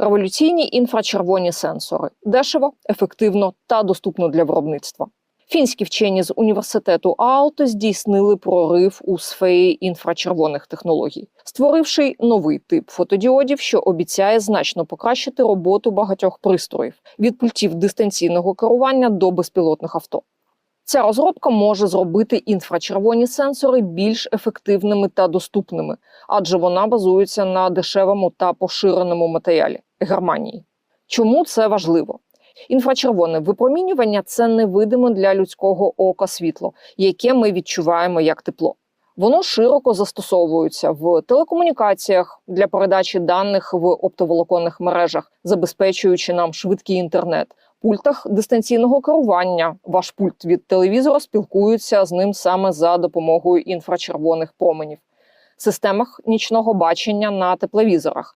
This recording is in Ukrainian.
Революційні інфрачервоні сенсори дешево, ефективно та доступно для виробництва. Фінські вчені з університету Аалто здійснили прорив у сфері інфрачервоних технологій, створивши новий тип фотодіодів, що обіцяє значно покращити роботу багатьох пристроїв від пультів дистанційного керування до безпілотних авто. Ця розробка може зробити інфрачервоні сенсори більш ефективними та доступними, адже вона базується на дешевому та поширеному матеріалі германії. Чому це важливо? Інфрачервоне випромінювання це невидиме для людського ока світло, яке ми відчуваємо як тепло. Воно широко застосовується в телекомунікаціях для передачі даних в оптоволоконних мережах, забезпечуючи нам швидкий інтернет, пультах дистанційного керування. Ваш пульт від телевізора спілкується з ним саме за допомогою інфрачервоних променів, системах нічного бачення на тепловізорах,